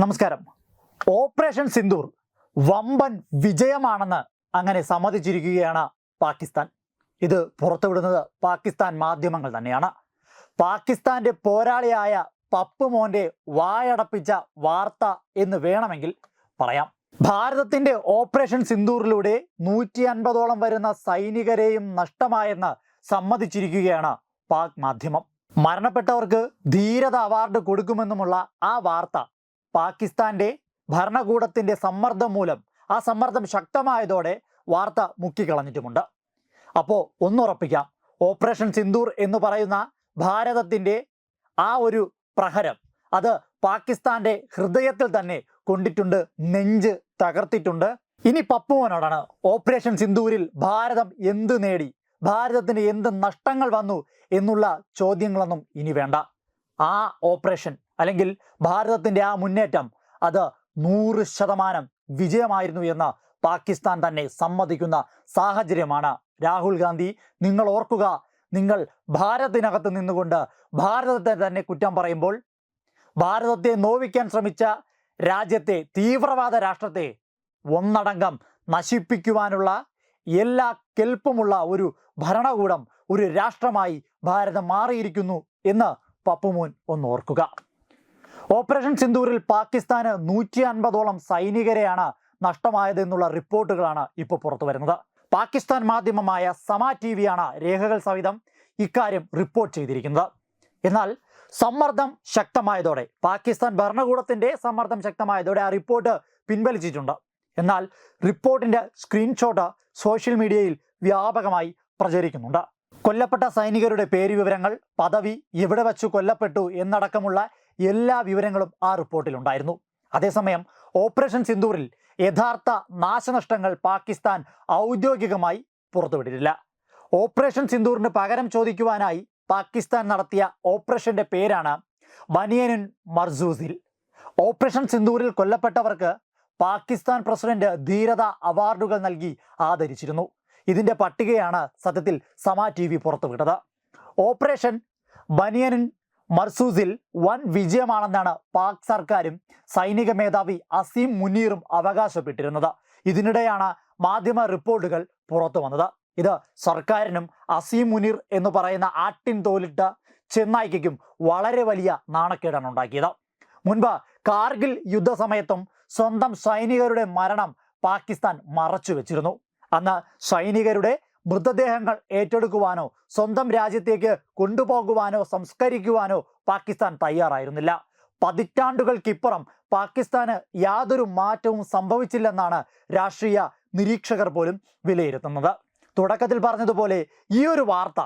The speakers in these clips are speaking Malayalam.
നമസ്കാരം. ഓപ്പറേഷൻ സിന്ദൂർ വമ്പൻ വിജയമാണെന്ന് അങ്ങനെ സമ്മതിച്ചിരിക്കുകയാണ് പാകിസ്ഥാൻ. ഇത് പുറത്തുവിടുന്നത് പാകിസ്ഥാൻ മാധ്യമങ്ങൾ തന്നെയാണ്. പാകിസ്ഥാന്റെ പോരാളിയായ പപ്പു മോന്റെ വായടപ്പിച്ച വാർത്ത എന്ന് വേണമെങ്കിൽ പറയാം. ഭാരതത്തിന്റെ ഓപ്പറേഷൻ സിന്ദൂറിലൂടെ നൂറ്റി അൻപതോളം വരുന്ന സൈനികരെയും നഷ്ടമായെന്ന് സമ്മതിച്ചിരിക്കുകയാണ് പാക് മാധ്യമം. മരണപ്പെട്ടവർക്ക് ധീരത അവാർഡ് കൊടുക്കുമെന്നുമുള്ള ആ വാർത്ത പാകിസ്ഥാന്റെ ഭരണകൂടത്തിന്റെ സമ്മർദ്ദം മൂലം ആ സമ്മർദ്ദം ശക്തമായതോടെ വാർത്ത മുക്കിക്കളഞ്ഞിട്ടുമുണ്ട്. അപ്പോൾ ഒന്നുറപ്പിക്കാം ഓപ്പറേഷൻ സിന്ദൂർ എന്ന് പറയുന്ന ഭാരതത്തിന്റെ ആ ഒരു പ്രഹരം അത് പാകിസ്ഥാന്റെ ഹൃദയത്തിൽ തന്നെ കൊണ്ടിട്ടുണ്ട് നെഞ്ച് തകർത്തിട്ടുണ്ട്. ഇനി പപ്പുവനോടാണ് ഓപ്പറേഷൻ സിന്ദൂരിൽ ഭാരതം എന്ത് നേടി ഭാരതത്തിന് എന്ത് നഷ്ടങ്ങൾ വന്നു എന്നുള്ള ചോദ്യങ്ങളൊന്നും ഇനി വേണ്ട. ആ ഓപ്പറേഷൻ അല്ലെങ്കിൽ ഭാരതത്തിന്റെ ആ മുന്നേറ്റം അത് നൂറ് ശതമാനം വിജയമായിരുന്നു എന്ന് പാകിസ്ഥാൻ തന്നെ സമ്മതിക്കുന്ന സാഹചര്യമാണ്. രാഹുൽ ഗാന്ധി നിങ്ങൾ ഓർക്കുക നിങ്ങൾ ഭാരതത്തിനകത്ത് നിന്നുകൊണ്ട് ഭാരതത്തെ തന്നെ കുറ്റം പറയുമ്പോൾ ഭാരതത്തെ നോവിക്കാൻ ശ്രമിച്ച രാജ്യത്തെ തീവ്രവാദ രാഷ്ട്രത്തെ ഒന്നടങ്കം നശിപ്പിക്കുവാനുള്ള എല്ലാ കെൽപ്പുമുള്ള ഒരു ഭരണകൂടം ഒരു രാഷ്ട്രമായി ഭാരതം മാറിയിരിക്കുന്നു എന്ന് പപ്പുമോൻ ഒന്ന് ഓർക്കുക. ഓപ്പറേഷൻ സിന്ദൂരിൽ പാകിസ്ഥാന് നൂറ്റി അൻപതോളം സൈനികരെയാണ് നഷ്ടമായതെന്നുള്ള റിപ്പോർട്ടുകളാണ് ഇപ്പോൾ പുറത്തു വരുന്നത് പാകിസ്ഥാൻ മാധ്യമമായ സമ ടി വിയാണ് രേഖകൾ സഹിതം ഇക്കാര്യം റിപ്പോർട്ട് ചെയ്തിരിക്കുന്നത്. എന്നാൽ സമ്മർദ്ദം ശക്തമായതോടെ പാകിസ്ഥാൻ ഭരണകൂടത്തിന്റെ സമ്മർദ്ദം ശക്തമായതോടെ ആ റിപ്പോർട്ട് പിൻവലിച്ചിട്ടുണ്ട്. എന്നാൽ റിപ്പോർട്ടിന്റെ സ്ക്രീൻഷോട്ട് സോഷ്യൽ മീഡിയയിൽ വ്യാപകമായി പ്രചരിക്കുന്നുണ്ട്. കൊല്ലപ്പെട്ട സൈനികരുടെ പേര് വിവരങ്ങൾ പദവി എവിടെ വച്ചു കൊല്ലപ്പെട്ടു എന്നടക്കമുള്ള എല്ലാ വിവരങ്ങളും ആ റിപ്പോർട്ടിലുണ്ടായിരുന്നു. അതേസമയം ഓപ്പറേഷൻ സിന്ദൂറിൽ യഥാർത്ഥ നാശനഷ്ടങ്ങൾ പാകിസ്ഥാൻ ഔദ്യോഗികമായി പുറത്തുവിട്ടിട്ടില്ല. ഓപ്പറേഷൻ സിന്ദൂറിന് പകരം ചോദിക്കുവാനായി പാകിസ്ഥാൻ നടത്തിയ ഓപ്പറേഷന്റെ പേരാണ് ബനിയനുൻ മർസൂസിൽ. ഓപ്പറേഷൻ സിന്ദൂറിൽ കൊല്ലപ്പെട്ടവർക്ക് പാകിസ്ഥാൻ പ്രസിഡന്റ് ധീരത അവാർഡുകൾ നൽകി ആദരിച്ചിരുന്നു. ഇതിന്റെ പട്ടികയാണ് സത്യത്തിൽ സമ ടി വി പുറത്തുവിട്ടത്. ഓപ്പറേഷൻ ബനിയനുൻ മർസൂസിൽ വൻ വിജയമാണെന്നാണ് പാക് സർക്കാരും സൈനിക മേധാവി അസീം മുനീറും അവകാശപ്പെട്ടിരുന്നത്. ഇതിനിടെയാണ് മാധ്യമ റിപ്പോർട്ടുകൾ പുറത്തു വന്നത്. ഇത് സർക്കാരിനും അസീം മുനീർ എന്ന് പറയുന്ന ആട്ടിൻ തോലിട്ട ചെന്നായിക്കും വളരെ വലിയ നാണക്കേടാണ് ഉണ്ടാക്കിയത്. മുൻപ് കാർഗിൽ യുദ്ധസമയത്തും സ്വന്തം സൈനികരുടെ മരണം പാകിസ്ഥാൻ മറച്ചു വെച്ചിരുന്നു അന്ന് സൈനികരുടെ മൃതദേഹങ്ങൾ ഏറ്റെടുക്കുവാനോ സ്വന്തം രാജ്യത്തേക്ക് കൊണ്ടുപോകുവാനോ സംസ്കരിക്കുവാനോ പാകിസ്ഥാൻ തയ്യാറായിരുന്നില്ല. പതിറ്റാണ്ടുകൾക്കിപ്പുറം പാകിസ്ഥാന് യാതൊരു മാറ്റവും സംഭവിച്ചില്ലെന്നാണ് രാഷ്ട്രീയ നിരീക്ഷകർ പോലും വിലയിരുത്തുന്നത്. തുടക്കത്തിൽ പറഞ്ഞതുപോലെ ഈ ഒരു വാർത്ത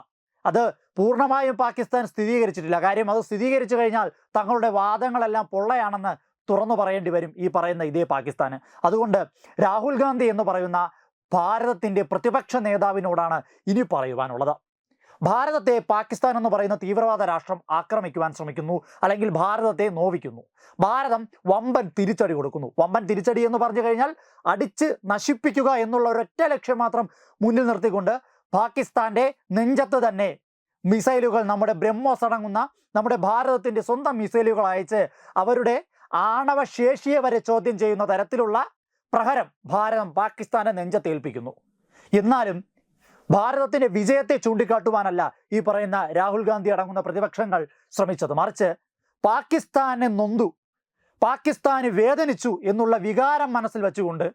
അത് പൂർണമായും പാകിസ്ഥാൻ സ്ഥിരീകരിച്ചിട്ടില്ല. കാര്യം അത് സ്ഥിരീകരിച്ചു കഴിഞ്ഞാൽ തങ്ങളുടെ വാദങ്ങളെല്ലാം പൊള്ളയാണെന്ന് തുറന്നു പറയേണ്ടി വരും ഈ പറയുന്ന ഇതേ പാകിസ്ഥാന്. അതുകൊണ്ട് രാഹുൽ ഗാന്ധി എന്ന് പറയുന്ന ഭാരതത്തിന്റെ പ്രതിപക്ഷ നേതാവിനോടാണ് ഇനി പറയുവാനുള്ളത്. ഭാരതത്തെ പാകിസ്ഥാൻ എന്ന് പറയുന്ന തീവ്രവാദ രാഷ്ട്രം ആക്രമിക്കുവാൻ ശ്രമിക്കുന്നു അല്ലെങ്കിൽ ഭാരതത്തെ നോവിക്കുന്നു. ഭാരതം വമ്പൻ തിരിച്ചടി കൊടുക്കുന്നു. വമ്പൻ തിരിച്ചടി എന്ന് പറഞ്ഞു കഴിഞ്ഞാൽ അടിച്ച് നശിപ്പിക്കുക എന്നുള്ള ഒരൊറ്റ ലക്ഷ്യം മാത്രം മുന്നിൽ നിർത്തിക്കൊണ്ട് പാകിസ്ഥാന്റെ നെഞ്ചത്ത് തന്നെ മിസൈലുകൾ നമ്മുടെ ബ്രഹ്മോസ് അടങ്ങുന്ന നമ്മുടെ ഭാരതത്തിന്റെ സ്വന്തം മിസൈലുകൾ അയച്ച് അവരുടെ ആണവശേഷിയെ വരെ ചോദ്യം ചെയ്യുന്ന തരത്തിലുള്ള പ്രഹരം ഭാരതം പാകിസ്ഥാനെ നെഞ്ചത്തേൽപ്പിക്കുന്നു. എന്നാലും ഭാരതത്തിന്റെ വിജയത്തെ ചൂണ്ടിക്കാട്ടുവാനല്ല ഈ പറയുന്ന രാഹുൽ ഗാന്ധി അടങ്ങുന്ന പ്രതിപക്ഷങ്ങൾ ശ്രമിച്ചത്. മറിച്ച് പാകിസ്ഥാനെ നൊന്തു പാകിസ്ഥാന് വേദനിച്ചു എന്നുള്ള വികാരം മനസ്സിൽ വെച്ചുകൊണ്ട്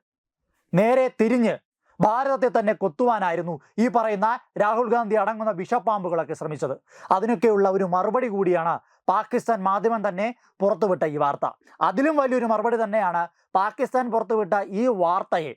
നേരെ തിരിഞ്ഞ് ഭാരതത്തെ തന്നെ കൊത്തുവാനായിരുന്നു ഈ പറയുന്ന രാഹുൽ ഗാന്ധി അടങ്ങുന്ന വിഷപ്പാമ്പുകളൊക്കെ ശ്രമിച്ചത്. അതിനൊക്കെയുള്ള ഒരു മറുപടി കൂടിയാണ് പാകിസ്ഥാൻ മാധ്യമം തന്നെ പുറത്തുവിട്ട ഈ വാർത്ത. അതിലും വലിയൊരു മറുപടി തന്നെയാണ് പാകിസ്ഥാൻ പുറത്തുവിട്ട ഈ വാർത്തയെ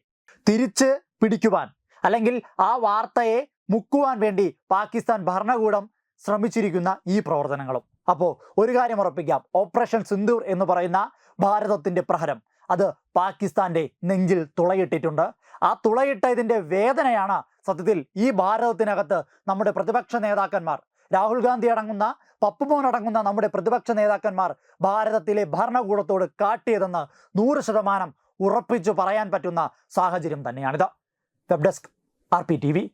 തിരിച്ച് പിടിക്കുവാൻ അല്ലെങ്കിൽ ആ വാർത്തയെ മുക്കുവാൻ വേണ്ടി പാകിസ്ഥാൻ ഭരണകൂടം ശ്രമിച്ചിരിക്കുന്ന ഈ പ്രവർത്തനങ്ങളും. അപ്പോൾ ഒരു കാര്യം ഉറപ്പിക്കാം. ഓപ്പറേഷൻ സിന്ദൂർ എന്ന് പറയുന്ന ഭാരതത്തിന്റെ പ്രഹരം. അത് പാകിസ്ഥാന്റെ നെഞ്ചിൽ തുളയിട്ടിട്ടുണ്ട്. ആ തുളയിട്ട ഇതിന്റെ വേദനയാണ് സത്യത്തിൽ ഈ ഭാരതത്തിനകത്ത് നമ്മുടെ പ്രതിപക്ഷ നേതാക്കന്മാർ. രാഹുൽ ഗാന്ധി അടങ്ങുന്ന പപ്പുമോൻ അടങ്ങുന്ന നമ്മുടെ പ്രതിപക്ഷ നേതാക്കന്മാർ ഭാരതത്തിലെ ഭരണകൂടത്തോട് കാട്ടിയതെന്ന് നൂറ് ശതമാനം ഉറപ്പിച്ചു പറയാൻ പറ്റുന്ന സാഹചര്യം തന്നെയാണിത്. Web desk R P T V.